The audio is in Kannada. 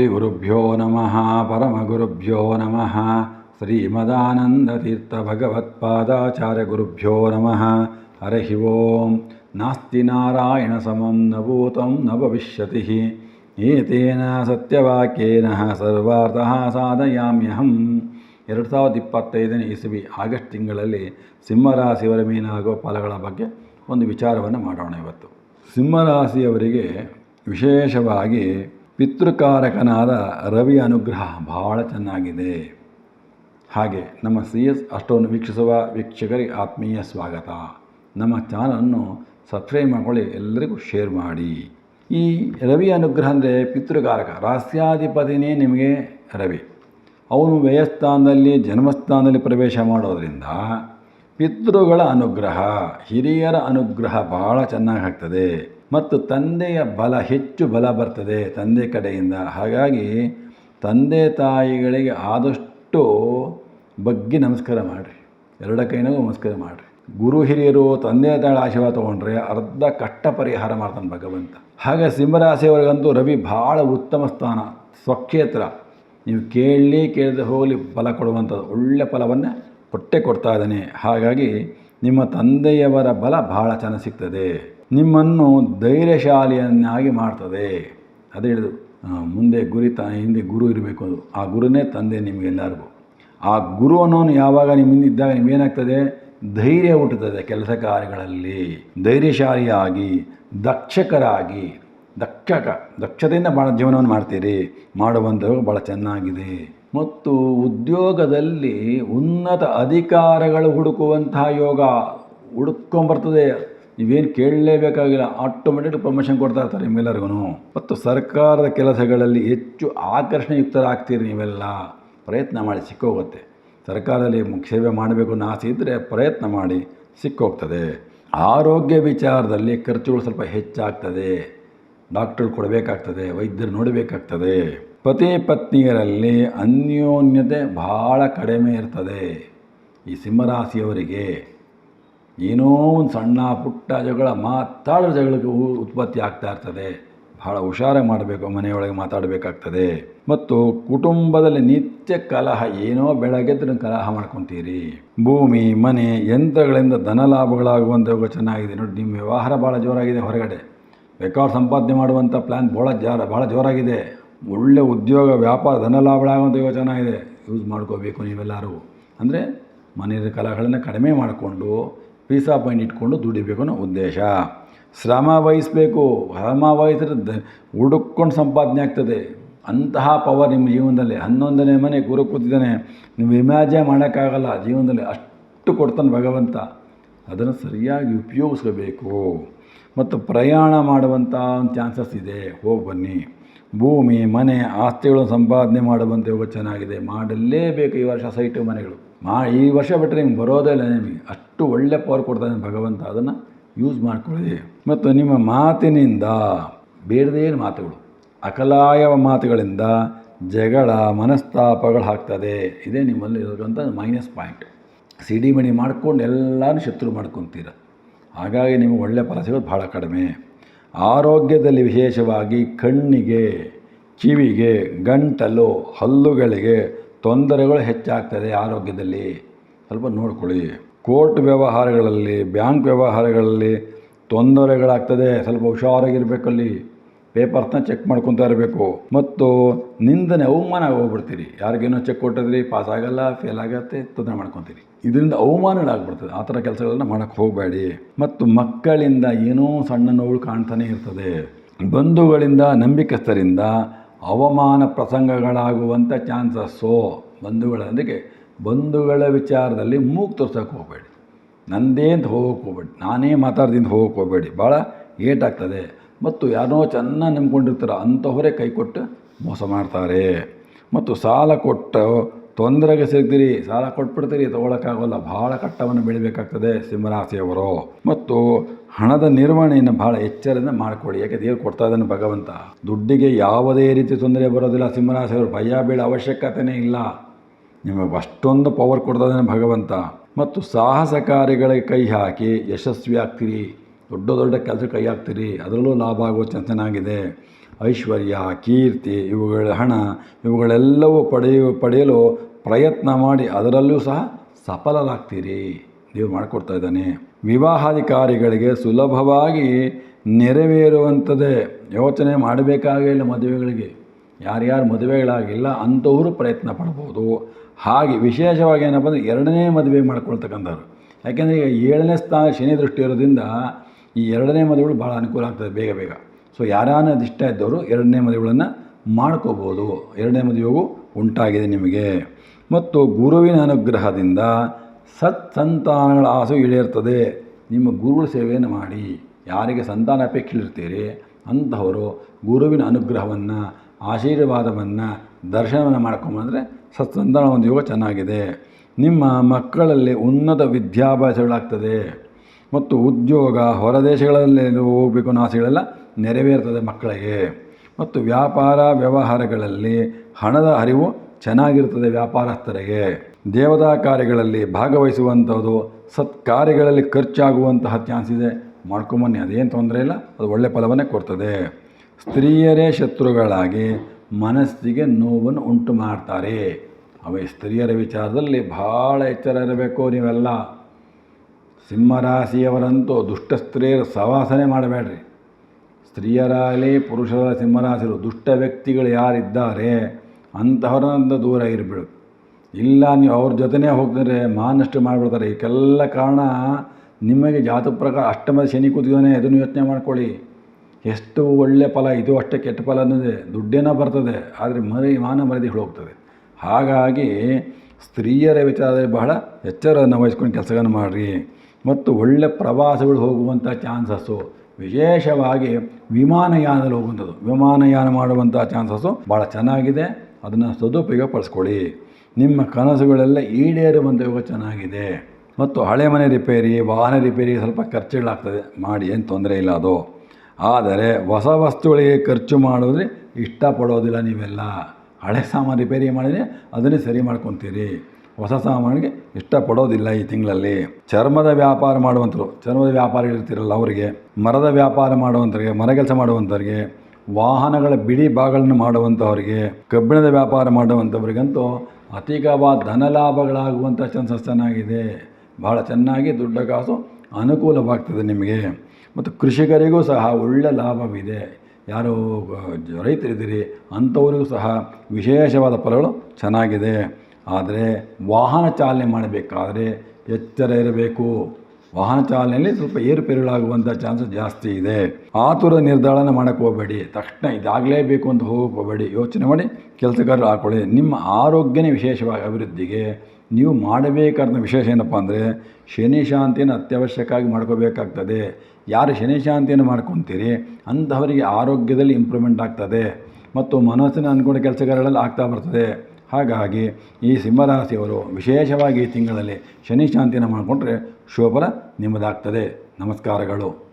ಶ್ರೀ ಗುರುಭ್ಯೋ ನಮಃ, ಪರಮಗುರುಭ್ಯೋ ನಮಃ, ಶ್ರೀಮದಾನಂದತೀರ್ಥಭಗವತ್ಪಾದಾಚಾರ್ಯಗುರುಭ್ಯೋ ಭಗವತ್ಪಾದಾಚಾರ್ಯ ಗುರುಭ್ಯೋ ನಮಃ. ಹರಿ ಓಂ. ನಾಸ್ತಿ ನಾರಾಯಣ ಸಮಂ ನ ಭೂತಂ ನ ಭವಿಷ್ಯತಿ ಏತೇನ ಸತ್ಯವಾಕ್ಯೇನ ಸರ್ವಾರ್ಥಃ ಸಾಧಯಾಮ್ಯಹಂ. ಎರಡು ಸಾವಿರದ ಇಪ್ಪತ್ತೈದನೇ ಇಸವಿ ಆಗಸ್ಟ್ ತಿಂಗಳಲ್ಲಿ ಸಿಂಹರಾಶಿಯವರ ಮೀನಾಗುವ ಫಲಗಳ ಬಗ್ಗೆ ಒಂದು ವಿಚಾರವನ್ನು ಮಾಡೋಣ ಇವತ್ತು. ಸಿಂಹರಾಶಿಯವರಿಗೆ ವಿಶೇಷವಾಗಿ ಪಿತೃಕಾರಕನಾದ ರವಿ ಅನುಗ್ರಹ ಭಾಳ ಚೆನ್ನಾಗಿದೆ. ಹಾಗೆ ನಮ್ಮ ಸಿ ಎಸ್ ಅಷ್ಟವನ್ನು ವೀಕ್ಷಿಸುವ ವೀಕ್ಷಕರಿಗೆ ಆತ್ಮೀಯ ಸ್ವಾಗತ. ನಮ್ಮ ಚಾನಲನ್ನು ಸಬ್ಸ್ಕ್ರೈಬ್ ಮಾಡ್ಕೊಳ್ಳಿ, ಎಲ್ಲರಿಗೂ ಶೇರ್ ಮಾಡಿ. ಈ ರವಿ ಅನುಗ್ರಹ ಅಂದರೆ ಪಿತೃಕಾರಕ ರಾಸ್ಯಾಧಿಪತಿನೇ ನಿಮಗೆ ರವಿ. ಅವನು ವ್ಯಯಸ್ಥಾನದಲ್ಲಿ, ಜನ್ಮಸ್ಥಾನದಲ್ಲಿ ಪ್ರವೇಶ ಮಾಡೋದರಿಂದ ಪಿತೃಗಳ ಅನುಗ್ರಹ, ಹಿರಿಯರ ಅನುಗ್ರಹ ಭಾಳ ಚೆನ್ನಾಗಿ ಆಗ್ತದೆ. ಮತ್ತು ತಂದೆಯ ಬಲ ಹೆಚ್ಚು ಬಲ ಬರ್ತದೆ ತಂದೆ ಕಡೆಯಿಂದ. ಹಾಗಾಗಿ ತಂದೆ ತಾಯಿಗಳಿಗೆ ಆದಷ್ಟು ಬಗ್ಗಿ ನಮಸ್ಕಾರ ಮಾಡಿರಿ. ಎರಡ ಕೈನಾಗೂ ನಮಸ್ಕಾರ ಮಾಡಿರಿ. ಗುರು ಹಿರಿಯರು ತಂದೆ ತಾಯಿ ಆಶೀರ್ವಾದ ತೊಗೊಂಡ್ರೆ ಅರ್ಧ ಕಷ್ಟ ಪರಿಹಾರ ಮಾಡ್ತಾನೆ ಭಗವಂತ. ಹಾಗೆ ಸಿಂಹರಾಶಿಯವರಿಗಂತೂ ರವಿ ಭಾಳ ಉತ್ತಮ ಸ್ಥಾನ, ಸ್ವಕ್ಷೇತ್ರ. ನೀವು ಕೇಳಲಿ ಕೇಳದೆ ಹೋಗಲಿ ಫಲ ಕೊಡುವಂಥದ್ದು ಒಳ್ಳೆಯ ಫಲವನ್ನು ಕೊಟ್ಟೆ ಕೊಡ್ತಾ ಇದ್ದಾನೆ. ಹಾಗಾಗಿ ನಿಮ್ಮ ತಂದೆಯವರ ಬಲ ಬಹಳ ಚೆನ್ನಾಗಿ ಸಿಗ್ತದೆ. ನಿಮ್ಮನ್ನು ಧೈರ್ಯಶಾಲಿಯನ್ನಾಗಿ ಮಾಡ್ತದೆ. ಅದು ಹೇಳಿದು ಮುಂದೆ ಗುರಿ ತ, ಹಿಂದೆ ಗುರು ಇರಬೇಕು ಅದು. ಆ ಗುರುನೇ ತಂದೆ ನಿಮಗೆಲ್ಲರಿಗೂ. ಆ ಗುರು ಅನ್ನೋನು ಯಾವಾಗ ನಿಮ್ಮ ಹಿಂದೆ ಇದ್ದಾಗ ನಿಮಗೇನಾಗ್ತದೆ? ಧೈರ್ಯ ಹುಟ್ಟುತ್ತದೆ ಕೆಲಸ ಕಾರ್ಯಗಳಲ್ಲಿ. ಧೈರ್ಯಶಾಲಿಯಾಗಿ, ದಕ್ಷಕರಾಗಿ ದಕ್ಷಕ ದಕ್ಷತೆಯಿಂದ ಭಾಳ ಜೀವನವನ್ನು ಮಾಡ್ತೀರಿ. ಮಾಡುವಂಥವು ಭಾಳ ಚೆನ್ನಾಗಿದೆ. ಮತ್ತು ಉದ್ಯೋಗದಲ್ಲಿ ಉನ್ನತ ಅಧಿಕಾರಗಳು ಹುಡುಕುವಂತಹ ಯೋಗ ಹುಡುಕೊಂಬರ್ತದೆ ನೀವೇನು ಕೇಳಲೇಬೇಕಾಗಿಲ್ಲ. ಆಟೋಮೆಟಿಕ್ ಪ್ರಮೋಷನ್ ಕೊಡ್ತಾ ಇರ್ತಾರೆ ನಿಮ್ಮೆಲ್ಲರಿಗೂ ಮತ್ತು ಸರ್ಕಾರದ ಕೆಲಸಗಳಲ್ಲಿ ಹೆಚ್ಚು ಆಕರ್ಷಣೆಯುಕ್ತರಾಗ್ತೀರಿ ನೀವೆಲ್ಲ. ಪ್ರಯತ್ನ ಮಾಡಿ, ಸಿಕ್ಕೋಗುತ್ತೆ. ಸರ್ಕಾರದಲ್ಲಿ ಸೇವೆ ಮಾಡಬೇಕು ಅನ್ನೋ ಆಸೆ ಇದ್ದರೆ ಪ್ರಯತ್ನ ಮಾಡಿ, ಸಿಕ್ಕೋಗ್ತದೆ. ಆರೋಗ್ಯ ವಿಚಾರದಲ್ಲಿ ಖರ್ಚುಗಳು ಸ್ವಲ್ಪ ಹೆಚ್ಚಾಗ್ತದೆ. ಡಾಕ್ಟರ್ ಕೊಡಬೇಕಾಗ್ತದೆ, ವೈದ್ಯರು ನೋಡಬೇಕಾಗ್ತದೆ. ಪತಿ ಪತ್ನಿಯರಲ್ಲಿ ಅನ್ಯೋನ್ಯತೆ ಭಾಳ ಕಡಿಮೆ ಇರ್ತದೆ. ಈ ಸಿಂಹರಾಶಿಯವರಿಗೆ ಏನೋ ಒಂದು ಸಣ್ಣ ಪುಟ್ಟ ಜಗಳ, ಮಾತಾಡೋ ಜಗಳಕ್ಕೆ ಉತ್ಪತ್ತಿ ಆಗ್ತಾ ಇರ್ತದೆ. ಭಾಳ ಹುಷಾರಾಗಿ ಮಾಡಬೇಕು, ಮನೆಯೊಳಗೆ ಮಾತಾಡಬೇಕಾಗ್ತದೆ. ಮತ್ತು ಕುಟುಂಬದಲ್ಲಿ ನಿತ್ಯ ಕಲಹ, ಏನೋ ಬೆಳಗ್ಗೆದ್ರೆ ಕಲಹ ಮಾಡ್ಕೊತೀರಿ. ಭೂಮಿ, ಮನೆ, ಯಂತ್ರಗಳಿಂದ ಧನ ಲಾಭಗಳಾಗುವಂಥವು ಚೆನ್ನಾಗಿದೆ. ನೋಡಿ, ನಿಮ್ಮ ವ್ಯವಹಾರ ಭಾಳ ಜೋರಾಗಿದೆ ಹೊರಗಡೆ. ಬೇಕಾದ್ರೆ ಸಂಪಾದನೆ ಮಾಡುವಂಥ ಪ್ಲ್ಯಾನ್ ಭಾಳ ಜಾರ ಭಾಳ ಜೋರಾಗಿದೆ. ಒಳ್ಳೆ ಉದ್ಯೋಗ, ವ್ಯಾಪಾರ ಧನ ಆಗುವಂಥ ಯೋಜನೆ ಇದೆ ಯೂಸ್ ಮಾಡ್ಕೋಬೇಕು ನೀವೆಲ್ಲರೂ. ಅಂದರೆ ಮನೆಯ ಕಲಗಳನ್ನು ಕಡಿಮೆ ಮಾಡಿಕೊಂಡು, ಪೀಸ್ ಮೈಂಡ್ ಇಟ್ಕೊಂಡು ದುಡಿಬೇಕು ಅನ್ನೋ ಉದ್ದೇಶ. ಶ್ರಮ ವಹಿಸಬೇಕು. ಶ್ರಮ ವಹಿಸಿದ್ರೆ ಹುಡುಕೊಂಡು ಸಂಪಾದನೆ ಆಗ್ತದೆ. ಅಂತಹ ಪವರ್ ನಿಮ್ಮ ಜೀವನದಲ್ಲಿ. ಹನ್ನೊಂದನೇ ಮನೆ ಗುರು ಕೂತಿದ್ದಾನೆ. ನೀವು ಇಮ್ಯಾಜಿನ್ ಮಾಡೋಕ್ಕಾಗಲ್ಲ. ಜೀವನದಲ್ಲಿ ಅಷ್ಟು ಕೊಡ್ತಾನೆ ಭಗವಂತ. ಅದನ್ನು ಸರಿಯಾಗಿ ಉಪಯೋಗಿಸ್ಕೋಬೇಕು. ಮತ್ತು ಪ್ರಯಾಣ ಮಾಡುವಂಥ ಒಂದು ಚಾನ್ಸಸ್ ಇದೆ. ಹೋಗಿ ಬನ್ನಿ. ಭೂಮಿ, ಮನೆ, ಆಸ್ತಿಗಳು ಸಂಪಾದನೆ ಮಾಡುವಂಥ ಯೋಗ ಚೆನ್ನಾಗಿದೆ. ಮಾಡಲೇಬೇಕು ಈ ವರ್ಷ ಸೈಟು ಮನೆಗಳು. ಮಾ, ಈ ವರ್ಷ ಬಿಟ್ಟರೆ ನಿಮ್ಗೆ ಬರೋದೇ ಇಲ್ಲ ನಿಮಗೆ. ಅಷ್ಟು ಒಳ್ಳೆ ಪವರ್ ಕೊಡ್ತಾನೆ ಭಗವಂತ. ಅದನ್ನು ಯೂಸ್ ಮಾಡ್ಕೊಳ್ಳಿ. ಮತ್ತು ನಿಮ್ಮ ಮಾತಿನಿಂದ ಬೇಡದೇ ಮಾತುಗಳು. ಅಕಲಾಯ ಮಾತುಗಳಿಂದ ಜಗಳ, ಮನಸ್ತಾಪಗಳು ಆಗ್ತದೆ. ಇದೇ ನಿಮ್ಮಲ್ಲಿ ಇರೋದಂಥ ಮೈನಸ್ ಪಾಯಿಂಟ್ ಸಿಡಿ ಮಣಿ ಮಾಡ್ಕೊಂಡು ಎಲ್ಲರೂ ಶತ್ರು ಮಾಡ್ಕೊತೀರ. ಹಾಗಾಗಿ ನಿಮಗೆ ಒಳ್ಳೆಯ ಫಲ ಸಿಗೋದು ಭಾಳ ಕಡಿಮೆ. ಆರೋಗ್ಯದಲ್ಲಿ ವಿಶೇಷವಾಗಿ ಕಣ್ಣಿಗೆ, ಕಿವಿಗೆ, ಗಂಟಲು, ಹಲ್ಲುಗಳಿಗೆ ತೊಂದರೆಗಳು ಹೆಚ್ಚಾಗ್ತದೆ ಆರೋಗ್ಯದಲ್ಲಿ. ಸ್ವಲ್ಪ ನೋಡ್ಕೊಳ್ಳಿ. ಕೋರ್ಟ್ ವ್ಯವಹಾರಗಳಲ್ಲಿ, ಬ್ಯಾಂಕ್ ವ್ಯವಹಾರಗಳಲ್ಲಿ ತೊಂದರೆಗಳಾಗ್ತದೆ. ಸ್ವಲ್ಪ ಹುಷಾರಾಗಿರ್ಬೇಕಲ್ಲಿ. ಪೇಪರ್ಸ್ನ ಚೆಕ್ ಮಾಡ್ಕೊತಾ ಇರಬೇಕು. ಮತ್ತು ನಿಂದನೆ ಅವಮಾನ ಹೋಗ್ಬಿಡ್ತೀರಿ ಯಾರಿಗೇನೋ ಚೆಕ್ ಕೊಟ್ಟಿದ್ರಿ, ಪಾಸ್ ಆಗಲ್ಲ, ಫೇಲ್ ಆಗತ್ತೆ, ತೊಂದರೆ ಮಾಡ್ಕೊತೀರಿ. ಇದರಿಂದ ಅವಮಾನಗಳಾಗ್ಬಿಡ್ತದೆ. ಆ ಥರ ಕೆಲಸಗಳನ್ನ ಮಾಡೋಕ್ಕೆ ಹೋಗಬೇಡಿ. ಮತ್ತು ಮಕ್ಕಳಿಂದ ಏನೋ ಸಣ್ಣ ನೋವು ಕಾಣ್ತಾನೆ ಇರ್ತದೆ. ಬಂಧುಗಳಿಂದ, ನಂಬಿಕಸ್ಥರಿಂದ ಅವಮಾನ ಪ್ರಸಂಗಗಳಾಗುವಂಥ ಚಾನ್ಸಸ್ಸು ಬಂಧುಗಳ, ಅದಕ್ಕೆ ಬಂಧುಗಳ ವಿಚಾರದಲ್ಲಿ ಮೂಗು ತೋರ್ಸೋಕೆ ಹೋಗಬೇಡಿ. ನಂದೇ ಅಂತ ಹೋಗೋಕೆ ಹೋಗ್ಬೇಡಿ. ನಾನೇ ಮಾತಾಡ್ದಿಂದ ಹೋಗೋಕೆ ಹೋಗಬೇಡಿ. ಭಾಳ ಏಟಾಗ್ತದೆ. ಮತ್ತು ಯಾರೋ ಚೆನ್ನಾಗಿ ನಂಬ್ಕೊಂಡಿರ್ತಾರೆ ಅಂಥವರೇ ಕೈ ಕೊಟ್ಟು ಮೋಸ ಮಾಡ್ತಾರೆ. ಮತ್ತು ಸಾಲ ಕೊಟ್ಟು ತೊಂದರೆಗೆ ಸಿಗ್ತೀರಿ ಸಾಲ ಕೊಟ್ಬಿಡ್ತೀರಿ, ತೊಗೊಳಕ್ಕಾಗೋಲ್ಲ, ಭಾಳ ಕಟ್ಟವನ್ನು ಬೆಳಿಬೇಕಾಗ್ತದೆ ಸಿಂಹರಾಶಿಯವರು. ಮತ್ತು ಹಣದ ನಿರ್ವಹಣೆಯನ್ನು ಭಾಳ ಎಚ್ಚರದಿಂದ ಮಾಡಿಕೊಳ್ಳಿ, ಯಾಕೆ ದೇವ್ರು ಕೊಡ್ತಾ ಇದ್ದಾನೆ ಭಗವಂತ? ದುಡ್ಡಿಗೆ ಯಾವುದೇ ರೀತಿ ತೊಂದರೆ ಬರೋದಿಲ್ಲ ಸಿಂಹರಾಶಿಯವರು, ಭಯ, ಬೀಳ ಅವಶ್ಯಕತೆಯೇ ಇಲ್ಲ. ನಿಮಗೆ ಅಷ್ಟೊಂದು ಪವರ್ ಕೊಡ್ತಾ ಇದ್ದಾನೆ ಭಗವಂತ. ಮತ್ತು ಸಾಹಸ ಕಾರ್ಯಗಳಿಗೆ ಕೈ ಹಾಕಿ ಯಶಸ್ವಿ ಆಗ್ತೀರಿ ದೊಡ್ಡ ದೊಡ್ಡ ಕೆಲಸ ಕೈ ಹಾಕ್ತೀರಿ, ಅದರಲ್ಲೂ ಲಾಭ ಆಗೋ ಚೆನ್ನಾಗಿದೆ ಐಶ್ವರ್ಯ, ಕೀರ್ತಿ, ಇವುಗಳ ಹಣ, ಇವುಗಳೆಲ್ಲವೂ ಪಡೆಯು, ಪಡೆಯಲು ಪ್ರಯತ್ನ ಮಾಡಿ ಅದರಲ್ಲೂ ಸಹ ಸಫಲರಾಗ್ತೀರಿ. ನೀವು ಮಾಡಿಕೊಡ್ತಾ ಇದ್ದಾನೆ. ವಿವಾಹಾಧಿಕಾರಿಗಳಿಗೆ ಸುಲಭವಾಗಿ ನೆರವೇರುವಂಥದ್ದೇ ಯೋಚನೆ ಮಾಡಬೇಕಾಗಿಲ್ಲ ಮದುವೆಗಳಿಗೆ. ಯಾರ್ಯಾರು ಮದುವೆಗಳಾಗಿಲ್ಲ ಅಂಥವರು ಪ್ರಯತ್ನ ಪಡ್ಬೋದು. ಹಾಗೆ ವಿಶೇಷವಾಗಿ ಏನಪ್ಪ ಅಂದರೆ ಎರಡನೇ ಮದುವೆ ಮಾಡ್ಕೊಳ್ತಕ್ಕಂಥವ್ರು. ಯಾಕೆಂದರೆ ಈಗ ಏಳನೇ ಸ್ಥಾನ ಶನಿ ದೃಷ್ಟಿ ಇರೋದ್ರಿಂದ ಈ ಎರಡನೇ ಮದುವೆಗಳು ಭಾಳ ಅನುಕೂಲ ಆಗ್ತದೆ ಬೇಗ ಬೇಗ. ಸೊ ಯಾರಾನ ಇಷ್ಟ ಇದ್ದವರು ಎರಡನೇ ಮದುವೆಗಳನ್ನು ಮಾಡ್ಕೋಬೋದು. ಎರಡನೇ ಮದುವೆಗೂ ಉಂಟಾಗಿದೆ ನಿಮಗೆ. ಮತ್ತು ಗುರುವಿನ ಅನುಗ್ರಹದಿಂದ ಸತ್ಸಂತಾನಗಳ ಆಸು ಈಡೇರ್ತದೆ. ನಿಮ್ಮ ಗುರುಗಳ ಸೇವೆಯನ್ನು ಮಾಡಿ. ಯಾರಿಗೆ ಸಂತಾನ ಅಪೇಕ್ಷಿರ್ತೀರಿ ಅಂತಹವರು ಗುರುವಿನ ಅನುಗ್ರಹವನ್ನು, ಆಶೀರ್ವಾದವನ್ನು, ದರ್ಶನವನ್ನು ಮಾಡ್ಕೊಂಬಂದರೆ ಸತ್ಸಂತಾನ ಒಂದು ಯೋಗ ಚೆನ್ನಾಗಿದೆ. ನಿಮ್ಮ ಮಕ್ಕಳಲ್ಲಿ ಉನ್ನತ ವಿದ್ಯಾಭ್ಯಾಸಗಳಾಗ್ತದೆ. ಮತ್ತು ಉದ್ಯೋಗ ಹೊರದೇಶಗಳಲ್ಲಿ ಹೋಗಬೇಕು ಅನ್ನೋ ಆಸೆಗಳೆಲ್ಲ ನೆರವೇರ್ತದೆ ಮಕ್ಕಳಿಗೆ. ಮತ್ತು ವ್ಯಾಪಾರ ವ್ಯವಹಾರಗಳಲ್ಲಿ ಹಣದ ಹರಿವು ಚೆನ್ನಾಗಿರ್ತದೆ ವ್ಯಾಪಾರಸ್ಥರಿಗೆ. ದೇವತಾ ಕಾರ್ಯಗಳಲ್ಲಿ ಭಾಗವಹಿಸುವಂಥದ್ದು, ಸತ್ಕಾರ್ಯಗಳಲ್ಲಿ ಖರ್ಚಾಗುವಂತಹ ಚಾನ್ಸ್ ಇದೆ. ಮಾಡ್ಕೊಂಬನ್ನಿ, ಅದೇನು ತೊಂದರೆ ಇಲ್ಲ, ಅದು ಒಳ್ಳೆಯ ಫಲವನ್ನೇ ಕೊಡ್ತದೆ. ಸ್ತ್ರೀಯರೇ ಶತ್ರುಗಳಾಗಿ ಮನಸ್ಸಿಗೆ ನೋವನ್ನು ಉಂಟು ಮಾಡ್ತಾರೆ ಅವೇ ಸ್ತ್ರೀಯರ ವಿಚಾರದಲ್ಲಿ ಭಾಳ ಎಚ್ಚರ ಇರಬೇಕು ನೀವೆಲ್ಲ. ಸಿಂಹರಾಶಿಯವರಂತೂ ದುಷ್ಟ ಸ್ತ್ರೀಯರ ಸವಾಸನೆ ಮಾಡಬೇಡ್ರಿ. ಸ್ತ್ರೀಯರಾಗಲಿ ಪುರುಷರ ಸಿಂಹರಾಶಿರು ದುಷ್ಟ ವ್ಯಕ್ತಿಗಳು ಯಾರಿದ್ದಾರೆ ಅಂತಹವರಿಂದ ದೂರ ಇರಬೇಡು. ಇಲ್ಲ ನೀವು ಅವ್ರ ಜೊತೆನೇ ಹೋಗ್ತಾರೆ ಮಾನಷ್ಟು ಮಾಡಿಬಿಡ್ತಾರೆ. ಇದಕ್ಕೆಲ್ಲ ಕಾರಣ ನಿಮಗೆ ಜಾತು ಪ್ರಕಾರ ಅಷ್ಟಮ ಶನಿ ಕೂತಿದ್ದಾನೆ ಅದನ್ನು ಯೋಚನೆ ಮಾಡ್ಕೊಳ್ಳಿ. ಎಷ್ಟು ಒಳ್ಳೆ ಫಲ, ಇದು ಅಷ್ಟೇ ಕೆಟ್ಟ ಫಲ ಅನ್ನೋದೇ ದುಡ್ಡೇನೋ ಬರ್ತದೆ, ಆದರೆ ಮರಿ ಮಾನ ಮರದಿ ಹೋಗ್ತದೆ. ಹಾಗಾಗಿ ಸ್ತ್ರೀಯರ ವಿಚಾರದಲ್ಲಿ ಬಹಳ ಎಚ್ಚರವನ್ನು ವಹಿಸ್ಕೊಂಡು ಕೆಲಸಗಳನ್ನು ಮಾಡಿರಿ. ಮತ್ತು ಒಳ್ಳೆ ಪ್ರವಾಸಗಳು ಹೋಗುವಂಥ ಚಾನ್ಸಸ್ಸು. ವಿಶೇಷವಾಗಿ ವಿಮಾನಯಾನದಲ್ಲಿ ಹೋಗುವಂಥದ್ದು. ವಿಮಾನಯಾನ ಮಾಡುವಂಥ ಚಾನ್ಸಸ್ಸು ಭಾಳ ಚೆನ್ನಾಗಿದೆ. ಅದನ್ನು ಸದುಪಯೋಗ ಪಡಿಸ್ಕೊಳ್ಳಿ ನಿಮ್ಮ ಕನಸುಗಳೆಲ್ಲ ಈಡೇರುವಂಥ ಯೋಗ ಚೆನ್ನಾಗಿದೆ. ಮತ್ತು ಹಳೆ ಮನೆ ರಿಪೇರಿ, ವಾಹನ ರಿಪೇರಿ ಸ್ವಲ್ಪ ಖರ್ಚುಗಳಾಗ್ತದೆ. ಮಾಡಿ, ಏನು ತೊಂದರೆ ಇಲ್ಲ ಅದು. ಆದರೆ ಹೊಸ ವಸ್ತುಗಳಿಗೆ ಖರ್ಚು ಮಾಡೋದ್ರೆ ಇಷ್ಟಪಡೋದಿಲ್ಲ ನೀವೆಲ್ಲ. ಹಳೆ ಸಾಮಾನು ರಿಪೇರಿ ಮಾಡಿದರೆ ಅದನ್ನೇ ಸರಿ ಮಾಡ್ಕೊತೀರಿ. ಹೊಸ ಸಾಮಾನಿಗೆ ಇಷ್ಟಪಡೋದಿಲ್ಲ ಈ ತಿಂಗಳಲ್ಲಿ. ಚರ್ಮದ ವ್ಯಾಪಾರ ಮಾಡುವಂಥರು ಚರ್ಮದ ವ್ಯಾಪಾರಿಗಳಿರ್ತಿರಲ್ಲ ಅವರಿಗೆ, ಮರದ ವ್ಯಾಪಾರ ಮಾಡುವಂಥವ್ರಿಗೆ ಮರ ಕೆಲಸ ಮಾಡುವಂಥವ್ರಿಗೆ ವಾಹನಗಳ ಬಿಡಿ ಭಾಗಗಳನ್ನು ಮಾಡುವಂಥವ್ರಿಗೆ ಕಬ್ಬಿಣದ ವ್ಯಾಪಾರ ಮಾಡುವಂಥವ್ರಿಗಂತೂ ಅಧಿಕವಾದ ಧನ ಲಾಭಗಳಾಗುವಂಥ ಚಾನ್ಸಸ್ ಚೆನ್ನಾಗಿದೆ ಭಾಳ ಚೆನ್ನಾಗಿ ದುಡ್ಡ ಕಾಸು ಅನುಕೂಲವಾಗ್ತದೆ ನಿಮಗೆ. ಮತ್ತು ಕೃಷಿಕರಿಗೂ ಸಹ ಒಳ್ಳೆಯ ಲಾಭವಿದೆ. ಯಾರು ರೈತರಿದ್ದೀರಿ, ಅಂಥವರಿಗೂ ಸಹ ವಿಶೇಷವಾದ ಫಲಗಳು ಚೆನ್ನಾಗಿದೆ. ಆದರೆ ವಾಹನ ಚಾಲನೆ ಮಾಡಬೇಕಾದ್ರೆ ಎಚ್ಚರ ಇರಬೇಕು. ವಾಹನ ಚಾಲನೆಯಲ್ಲಿ ಸ್ವಲ್ಪ ಏರುಪೇರುಗಳಾಗುವಂಥ ಚಾನ್ಸಸ್ ಜಾಸ್ತಿ ಇದೆ. ಆತುರ ನಿರ್ಧಾರನ ಮಾಡೋಕ್ಕೆ ಹೋಗಬೇಡಿ. ತಕ್ಷಣ ಇದಾಗಲೇಬೇಕು ಅಂತ ಹೋಗಬೇಡಿ. ಯೋಚನೆ ಮಾಡಿ ಕೆಲಸಗಾರರು ಹಾಕೊಳ್ಳಿ. ನಿಮ್ಮ ಆರೋಗ್ಯನೇ ವಿಶೇಷವಾಗಿ ಅಭಿವೃದ್ಧಿಗೆ ನೀವು ಮಾಡಬೇಕಾದ ವಿಶೇಷ ಏನಪ್ಪ ಅಂದರೆ ಶನಿ ಶಾಂತಿಯನ್ನು ಅತ್ಯವಶ್ಯಕವಾಗಿ ಮಾಡ್ಕೋಬೇಕಾಗ್ತದೆ. ಯಾರು ಶನಿ ಶಾಂತಿಯನ್ನು ಮಾಡ್ಕೊತೀರಿ ಅಂಥವರಿಗೆ ಆರೋಗ್ಯದಲ್ಲಿ ಇಂಪ್ರೂವ್ಮೆಂಟ್ ಆಗ್ತದೆ. ಮತ್ತು ಮನಸ್ಸಿನ ಅಂದ್ಕೊಂಡ ಕೆಲಸಗಾರಗಳಲ್ಲಿ ಆಗ್ತಾ ಬರ್ತದೆ. ಹಾಗಾಗಿ ಈ ಸಿಂಹರಾಶಿಯವರು ವಿಶೇಷವಾಗಿ ಈ ತಿಂಗಳಲ್ಲಿ ಶನಿ ಶಾಂತಿಯನ್ನು ಮಾಡಿಕೊಂಡ್ರೆ ಶೋಭನ ನಿಮ್ಮದಾಗ್ತದೆ. ನಮಸ್ಕಾರಗಳು.